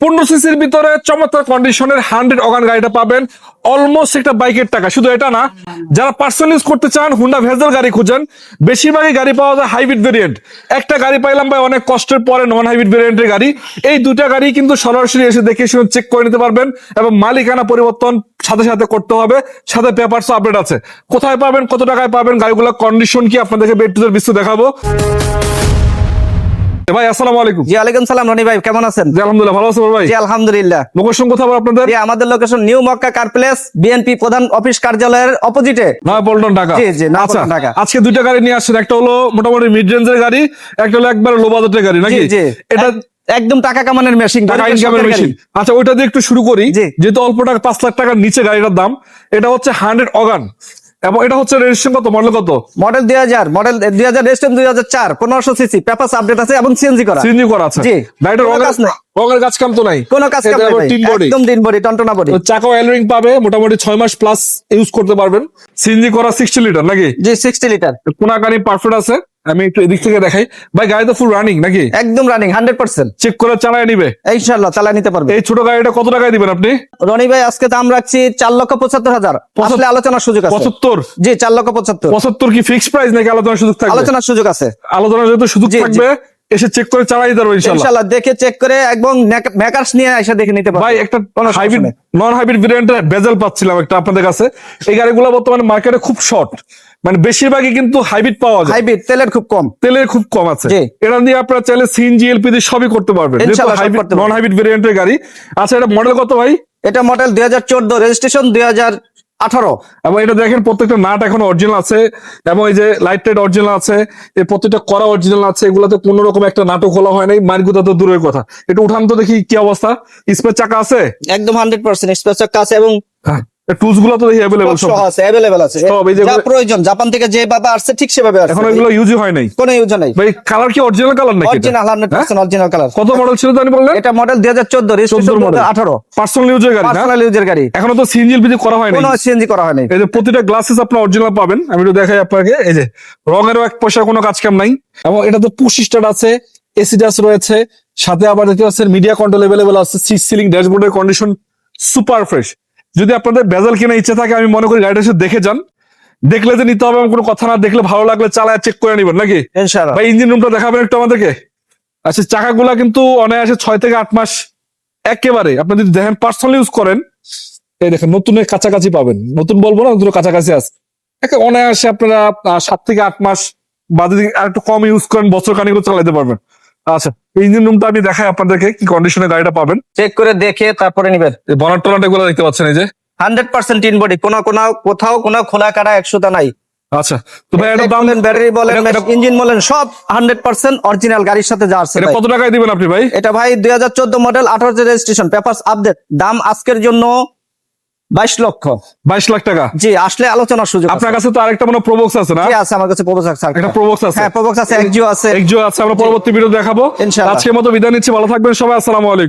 পনেরো সিসির ভিতরে চমৎকার কন্ডিশনের হান্ড্রেড অগান গাড়িটা পাবেন। অলমোস্ট একটা বাইকের টাকা। শুধু এটা না, যারা পার্সোনাল ইউজ করতে চান হুন্ডা ভেজেল গাড়ি খুঁজেন, বেশিরভাগই গাড়ি পাওয়া যায় হাইব্রিড ভেরিয়েন্ট একটা গাড়ি পাইলাম ভাই, অনেক কষ্টের পরে নন হাইব্রিড ভেরিয়েন্টের গাড়ি। এই দুইটা গাড়ি কিন্তু সরাসরি এসে দেখে শুনে চেক করে নিতে পারবেন এবং মালিকানা পরিবর্তন সাথে সাথে করতে হবে। সাথে পেপারস আপডেট আছে। কোথায় পাবেন, কত টাকায় পাবেন, গাড়িগুলোর কন্ডিশন কি আপনাদেরকে বেড টু বিস্তৃত দেখাবো। ভাই আসসালামু আলাইকুম। জি ওয়ালাইকুম সালাম রনি ভাই কেমন আছেন? জি আলহামদুলিল্লাহ ভালো আছেন ভাই। জি আলহামদুলিল্লাহ। লোকেশন কোথায় আপনাদের? জি আমাদের location New Mecca car place BNP প্রধান অফিস কার্যালয়ের অপোজিটে নয় পল্টন ঢাকা। জি, জি, আচ্ছা আজকে দুইটা গাড়ি নিয়ে আসছেন। একটা হলো মোটামুটি মিড রেঞ্জের গাড়ি একটা হলো একবার লো বাজেটের গাড়ি নাকি? জি এটা একদম টাকা কামানোর মেশিন টাকা ইনকামের মেশিন আচ্ছা ওইটা দিয়ে একটু শুরু করি। যেহেতু অল্প টাকা পাঁচ লাখ টাকার নিচে গাড়িটার দাম এটা হচ্ছে হান্ড্রেড অগান এবং এটা হচ্ছে রেজিস্ট্রেশন কত? মডেল কত? মডেল দুই হাজার মডেল দুই হাজার রেজিস্ট্রেশন দুই হাজার চার পনেরোশো সিসি পেপার আপডেট আছে এবং সিএনজি করা। সিএনজি করা আছে। জি। কাজ নাই। রঙের কাজ কাম তো নাই। কোনো কাজ কাম নাই। একদম তিন বডি টনটনা বডি। চাকা এলরিং পাবে মোটামুটি ছয় মাস প্লাস ইউজ করতে পারবেন। সিএনজি করা সিক্সটি লিটার নাকি? জি সিক্সটি লিটার কোনাকানি পারফেক্ট আছে। আমি একটু এদিক থেকে দেখাই। ভাই গাড়ি তো ফুল রানিং নাকি? একদম রানিং হান্ড্রেড পার্সেন্ট চেক করে চালায় নিবে। ইনশাল্লাহ চালায় নিতে পারবে। এই ছোট গাড়িটা কত টাকায় দিবেন আপনি? রনি ভাই আজকে দাম রাখছি চার লক্ষ পঁচাত্তর হাজার। আসলে আলোচনার সুযোগ আছে। পঁচাত্তর? জি চার লক্ষ পঁচাত্তর। পঁচাত্তর কি ফিক্স প্রাইস নাকি আলোচনার সুযোগ থাকবে? আলোচনার সুযোগ আছে। আলোচনার যেহেতু সুযোগ। থাকবে এসে চেক করে চালাই দিতে পারব দেখে চেক করে এবং মেকার্স নিয়ে এসে দেখে নিতে পারবে। ভাই একটা হাইব্রিড নন হাইব্রিড ভেরিয়েন্টের বেজেল পাচ্ছিলাম একটা আপনাদের কাছে। এই গাড়িগুলো বর্তমানে মার্কেটে খুব শর্ট মানে বেশিরভাগই কিন্তু হাইব্রিড পাওয়া যায়। হাইব্রিড তেলের খুব কম। তেলের খুব কম আছে। এটা দিয়ে আপনারা চাইলে সিএনজি এলপি দিয়ে সবই করতে পারবেন। নন হাইব্রিড ভেরিয়েন্টের গাড়ি। আচ্ছা এটা মডেল কত ভাই? এটা মডেল দুই হাজার চোদ্দ রেজিস্ট্রেশন দুই হাজার আঠারো। এবং এটা দেখেন প্রত্যেকটা নাট এখন অরিজিনাল আছে এবং এই যে লাইট টাইট অরিজিনাল আছে এই প্রত্যেকটা করা অরিজিনাল আছে এগুলোতে কোনো রকম একটা নাটক খোলা হয় নাই মার্গুতা তো দূরের কথা। এটা উঠান তো দেখি কি অবস্থা। স্পেস চাকা আছে? একদম হান্ড্রেড পার্সেন্ট স্পেস চাকা আছে এবং টুলসগুলো তো দেখি সব। আছে অ্যাভেলেবেল আছে। সব এই যে- যা প্রয়োজন জাপান থেকে যেভাবে আসছে ঠিক সেভাবে আসছে। এখন এগুলো ইউজই হয় নাই। কোনো ইউজ নাই। ভাই কালার কি অরিজিনাল কালার নাকি original hundred percent original colour কত মডেল ছিল জানি বললেন? এটা মডেল দুই হাজার চোদ্দ রেজিস্ট্রেশন 14 model। আঠারো। পার্সোনাল ইউজের গাড়ি পার্সোনাল ইউজের গাড়ি। এখনও তো সিএনজি করা হয় নাই। কোনো সিএনজি করা এই যে প্রতিটা গ্লাসেস আপনার অরিজিনাল পাবেন। আমি একটু দেখাই আপনাকে। এই যে রঙেরও এক পয়সা কোনো কাজ কাম নাই। এবং এটা তো পুশ স্টার্ট আছে এসি ডাস রয়েছে। সাথে আবার দেখতে পাচ্ছেন মিডিয়া কন্ট্রোল এভেলেবেল আছে। সিলিং ড্যাশবোর্ডের কন্ডিশন সুপার ফ্রেশ যদি আপনাদের বেজাল কেনার ইচ্ছা থাকে আমি মনে করি গাড়িটা এসে দেখে যান। দেখলে যে নিতে হবে কোনো কথা না দেখলে ভালো লাগলে চালায় চেক করে নিবেন নাকি? ভাই ইঞ্জিন রুমটা দেখাবেন একটু আমাদেরকে? আচ্ছা চাকাগুলা কিন্তু অনায়াসে ছয় থেকে আট মাস একেবারে। আপনি যদি দেখেন পার্সোনাল ইউজ করেন এই দেখেন নতুনের কাছাকাছি পাবেন। নতুন বলব না নতুন কাছাকাছি আছে। একে অনায়াসে আপনারা সাত থেকে আট মাস বা যদি আর একটু কম ইউজ করেন বছর খানিক চালাতে পারবেন। আচ্ছা ইঞ্জিন রুমটা আমি দেখাই আপনাদেরকে কি কন্ডিশনে গাড়িটা পাবেন। চেক করে দেখে তারপরে নিবেন। বনার টনাট এগুলো দেখতে পাচ্ছেন এই যে। হান্ড্রেড পার্সেন্ট টিন বডি কোনো কোনো কোথাও কোনো খোলা কাটা একশোটা নাই। আচ্ছা তো ভাই এটা দাম বলেন ব্যাটারি বলেন ইঞ্জিন বলেন সব হান্ড্রেড পার্সেন্ট অরিজিনাল গাড়ির সাথে যা এটা ভাই। কত টাকায় দিবেন আপনি ভাই? এটা ভাই দুই হাজার চোদ্দ মডেল আঠারো রেজিস্ট্রেশন পেপারস আপডেট দাম আজকের জন্য বাইশ লক্ষ। বাইশ লাখ টাকা? জি আসলে আলোচনার সুযোগ আপনার কাছে তো আরেকটা মনে প্রবক্স আছে না? আছে আমার কাছে আছে একটা প্রবক্স আছে। হ্যাঁ আছে একজিও আছে। একজো আছে আমরা পরবর্তী ভিডিও দেখাবো। আজকের মতো বিদায় নিচ্ছি ভালো থাকবেন সবাই আসসালামু আলাইকুম।